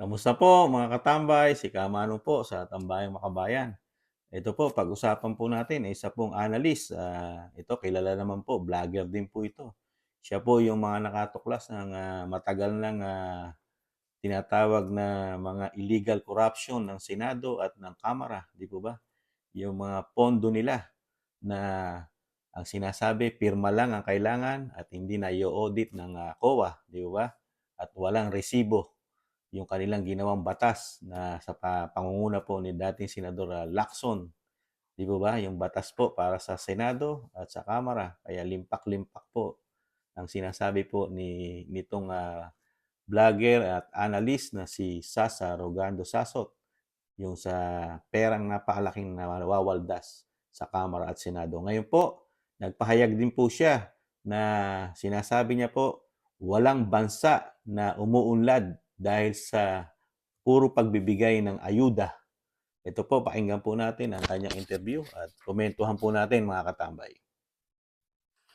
Kamusta po mga katambay? Si Kamano po sa Tambayang Makabayan. Ito po, pag-usapan po natin, isa pong analyst. ah, ito, kilala naman po, vlogger din po ito. Siya po yung mga nakatuklas ng ah, matagal nang ah, tinatawag na mga illegal corruption ng Senado at ng Kamara, di po ba? Yung mga pondo nila na ang sinasabi, pirma lang ang kailangan at hindi na i-audit ng ah, COA, di ba? At walang resibo yung kanilang ginawang batas na sa pa- pangunguna po ni dating Senador ah, Lacson. Di po ba? Yung batas po para sa Senado at sa Kamara. Kaya limpak-limpak po ang sinasabi po ni nitong ah, vlogger at analyst na si Sasa Rogando Sasot yung sa perang napakalaking nawawaldas sa Kamara at Senado. Ngayon po, nagpahayag din po siya na sinasabi niya po walang bansa na umuunlad dahil sa puro pagbibigay ng ayuda. Ito po, pakinggan po natin ang kanyang interview at komentuhan po natin mga katambay.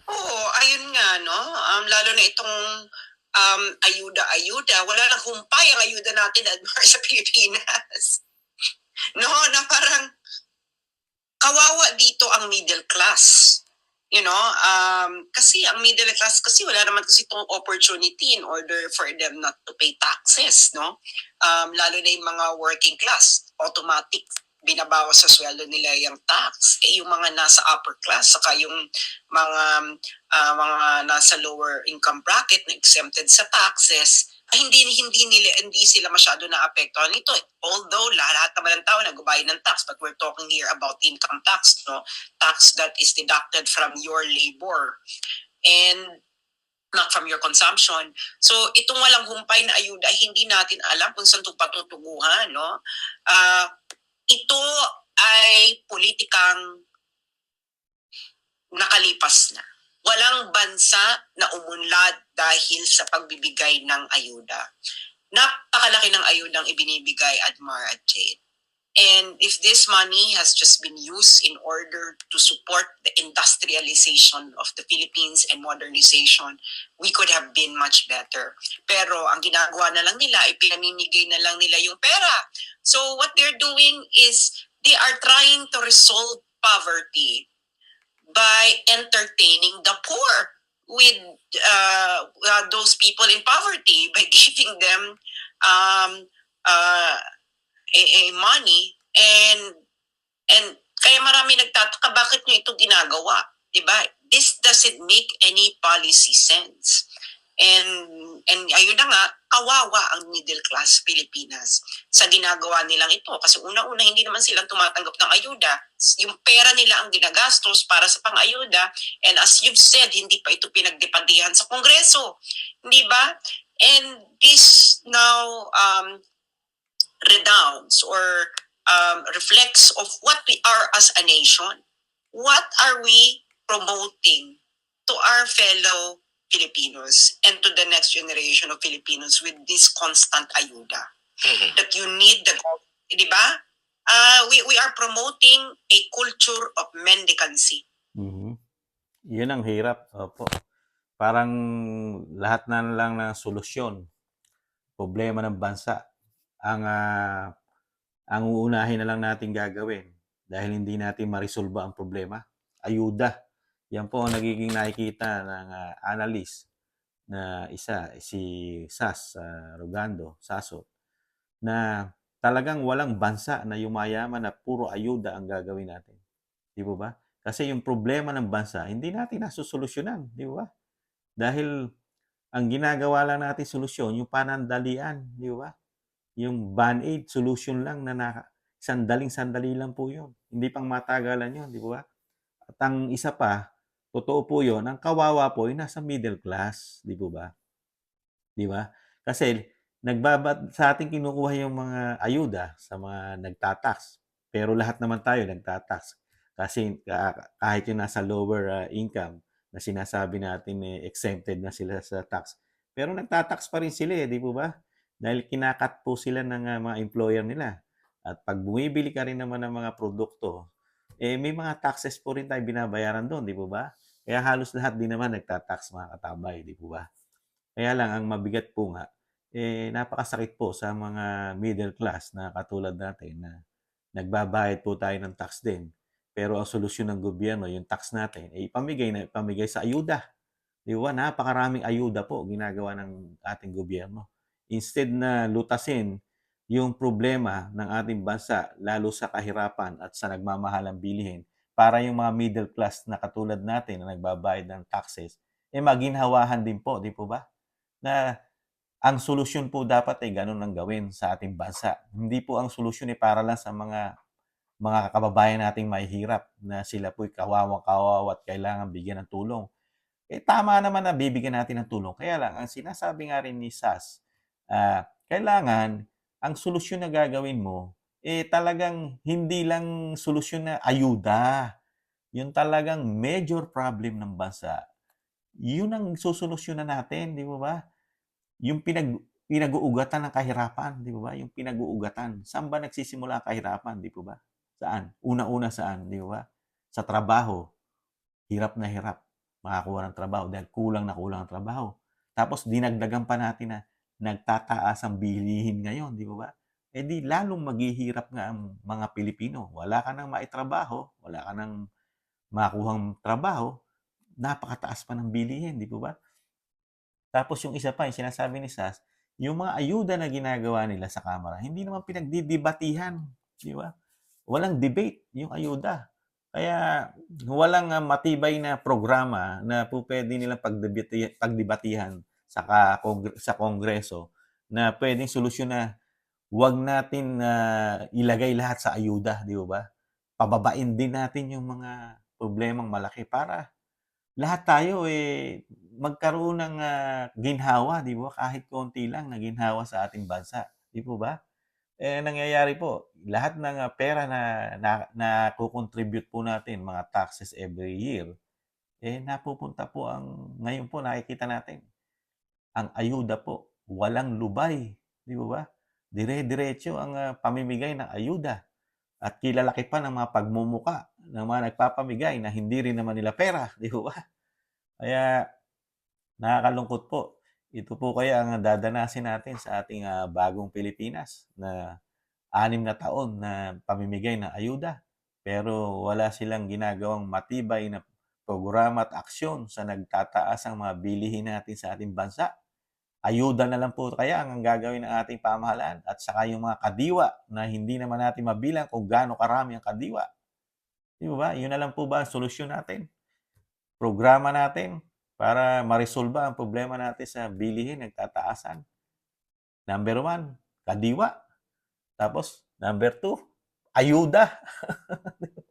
Oo, ayun nga, no? Um, lalo na itong um, ayuda-ayuda. Wala nang humpay ang ayuda natin Admar, sa Pilipinas. no, na parang kawawa dito ang middle class. You know, um, kasi ang middle class kasi wala naman kasi itong opportunity in order for them not to pay taxes, no? Um, lalo na yung mga working class, automatic binabawas sa sweldo nila yung tax. Eh, yung mga nasa upper class, saka yung mga ah, mga nasa lower income bracket na exempted sa taxes, hindi hindi nila hindi sila masyado naapektuhan nito. Although lahat naman ng tao nagbabayad ng tax, but we're talking here about income tax, no? Tax that is deducted from your labor and not from your consumption. So itong walang humpay na ayuda, hindi natin alam kung saan ito patutunguhan, no? Ah, ito ay politikang nakalipas na. Walang bansa na umunlad dahil sa pagbibigay ng ayuda. Napakalaki ng ayudang ibinibigay, Admar at Jade. And if this money has just been used in order to support the industrialization of the Philippines and modernization, we could have been much better. Pero ang ginagawa na lang nila, ay pinamimigay na lang nila yung pera. So what they're doing is they are trying to resolve poverty by entertaining the poor with uh, uh, those people in poverty by giving them um, uh, a, a money and and kaya marami nagtataka bakit nyo ito ginagawa, 'di ba? This doesn't make any policy sense. And and ayun na nga, kawawa ang middle class Pilipinas sa ginagawa nilang ito. Kasi una-una, hindi naman silang tumatanggap ng ayuda. Yung pera nila ang ginagastos para sa pang-ayuda. And as you've said, hindi pa ito pinagdepandihan sa Kongreso. Hindi ba? And this now um, redounds or um, reflects of what we are as a nation. What are we promoting to our fellow Filipinos and to the next generation of Filipinos with this constant ayuda? That you need the, di ba? Uh, we, we are promoting a culture of mendicancy. Mhm. Yun ang hirap. Opo. Parang lahat na lang ng solusyon, problema ng bansa, ang ah, ang uunahin na lang natin gagawin dahil hindi natin marisolba ang problema. Ayuda. Yan po ang nagiging nakikita ng ah, analyst na isa, si Sas ah, Rogando, Saso, na talagang walang bansa na yumayaman na puro ayuda ang gagawin natin. Di po ba? Kasi yung problema ng bansa, hindi natin nasusolusyonan, di ba? Dahil ang ginagawa lang natin solusyon, yung panandalian, di ba? Yung band-aid solution lang na naka, sandaling sandali lang po yun. Hindi pang matagalan yun, di ba? At ang isa pa, totoo po yun, ang kawawa po ay nasa middle class, di po ba? Di ba? Kasi nagbabat sa ating kinukuha yung mga ayuda sa mga nagtatax. Pero lahat naman tayo nagtatax. Kasi ka- kahit yung nasa lower uh, income na sinasabi natin eh, exempted na sila sa tax. Pero nagtatax pa rin sila eh, di po ba? Dahil kinakat po sila ng uh, mga employer nila. At pag bumibili ka rin naman ng mga produkto, eh may mga taxes po rin tayo binabayaran doon, di po ba? Kaya halos lahat din naman nagtatax mga katabay, di po ba? Kaya lang, ang mabigat po nga, eh, napakasakit po sa mga middle class na katulad natin na nagbabayad po tayo ng tax din. Pero ang solusyon ng gobyerno, yung tax natin, eh, ipamigay na ipamigay sa ayuda. Di ba? Napakaraming ayuda po ginagawa ng ating gobyerno. Instead na lutasin yung problema ng ating bansa, lalo sa kahirapan at sa nagmamahalang bilihin, para yung mga middle class na katulad natin na nagbabayad ng taxes, eh maginhawahan din po, di po ba? Na ang solusyon po dapat ay ganun ang gawin sa ating bansa. Hindi po ang solusyon ay para lang sa mga mga kababayan nating mahihirap na sila po'y kawawang-kawawa at kailangan bigyan ng tulong. Eh tama naman na bibigyan natin ng tulong. Kaya lang, ang sinasabi nga rin ni SAS, ah, kailangan ang solusyon na gagawin mo, eh talagang hindi lang solusyon na ayuda. Yung talagang major problem ng bansa, yun ang susolusyonan natin, di ba ba? Yung pinag pinag-uugatan ng kahirapan, di ba ba? Yung pinag-uugatan. Saan ba nagsisimula ang kahirapan, di po ba? Saan? Una-una saan, di ba? Sa trabaho. Hirap na hirap makakuha ng trabaho dahil kulang na kulang ang trabaho. Tapos dinagdagan pa natin na nagtataas ang bilihin ngayon, di ba ba? Eh di lalong maghihirap nga ang mga Pilipino. Wala ka nang maitrabaho, wala ka nang makuhang trabaho, napakataas pa ng bilihin, di po ba? Tapos yung isa pa, yung sinasabi ni SAS, yung mga ayuda na ginagawa nila sa Kamara, hindi naman pinagdidebatihan, di ba? Walang debate yung ayuda. Kaya walang uh, matibay na programa na po pwede nilang pagdebati- pagdebatihan sa, kongre- sa Kongreso na pwedeng solusyon na wag natin na ilagay lahat sa ayuda, di ba? Pababain din natin yung mga problemang malaki para lahat tayo eh magkaroon ng ah, ginhawa, di ba? Kahit konti lang na ginhawa sa ating bansa, di ba? Eh nangyayari po, lahat ng ah, pera na na, na contribute po natin, mga taxes every year, eh napupunta po ang ngayon po nakikita natin ang ayuda po, walang lubay, di ba? Dire-diretso ang ah, pamimigay ng ayuda. At kilalaki pa ng mga pagmumuka ng mga nagpapamigay na hindi rin naman nila pera, di ba? Kaya nakakalungkot po. Ito po kaya ang dadanasin natin sa ating ah, bagong Pilipinas na anim na taon na pamimigay ng ayuda. Pero wala silang ginagawang matibay na programa at aksyon sa nagtataas ang mga bilihin natin sa ating bansa. Ayuda na lang po kaya ang gagawin ng ating pamahalaan at saka yung mga kadiwa na hindi naman natin mabilang kung gaano karami ang kadiwa. Di ba? Yun na lang po ba ang solusyon natin? Programa natin para ma-resolve ang problema natin sa bilihin nagtataasan. Number one, kadiwa. Tapos, number two, ayuda.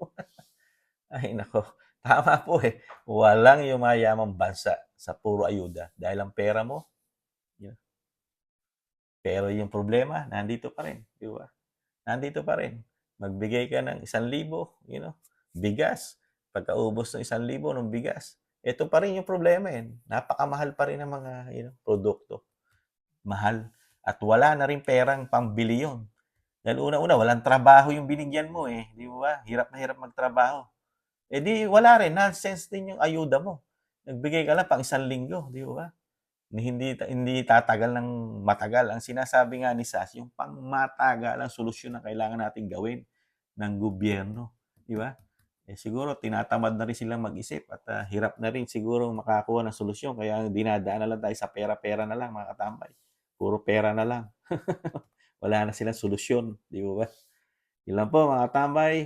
Ay, nako. Tama po eh. Walang yumayamang bansa sa puro ayuda. Dahil ang pera mo. Pero yung problema, nandito pa rin. Di ba? Nandito pa rin. Magbigay ka ng isang libo, you know, bigas. Pagkaubos ng isang libo ng bigas, ito pa rin yung problema eh. Napakamahal pa rin ng mga you know, produkto. Mahal. At wala na rin perang pambili yun. Dahil una-una, walang trabaho yung binigyan mo eh. Di ba? Hirap na hirap magtrabaho. Eh di, wala rin. Nonsense din yung ayuda mo. Nagbigay ka lang pang isang linggo. Di ba? Hindi, hindi tatagal ng matagal. Ang sinasabi nga ni SAS, yung pang matagal ang solusyon na kailangan natin gawin ng gobyerno. Di ba? Eh, siguro tinatamad na rin silang mag-isip at ah, hirap na rin siguro makakuha ng solusyon. Kaya dinadaan na lang tayo sa pera-pera na lang mga katambay. Puro pera na lang. Wala na silang solusyon. Di ba ba? Lang po mga katambay.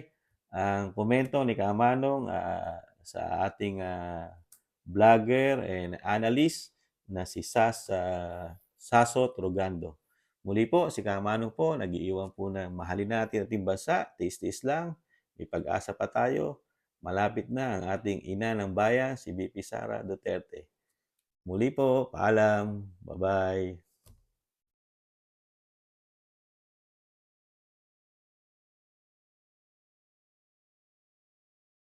Ang komento ni Kamanong ah, sa ating ah, vlogger and analyst na si Sas ah, Saso Trugando. Muli po, si Kamanong po, nag-iiwan po na mahalin natin ating bansa, tiis-tiis lang, may pag-asa pa tayo. Malapit na ang ating ina ng bayan, si BP Sara Duterte. Muli po, paalam. Bye-bye.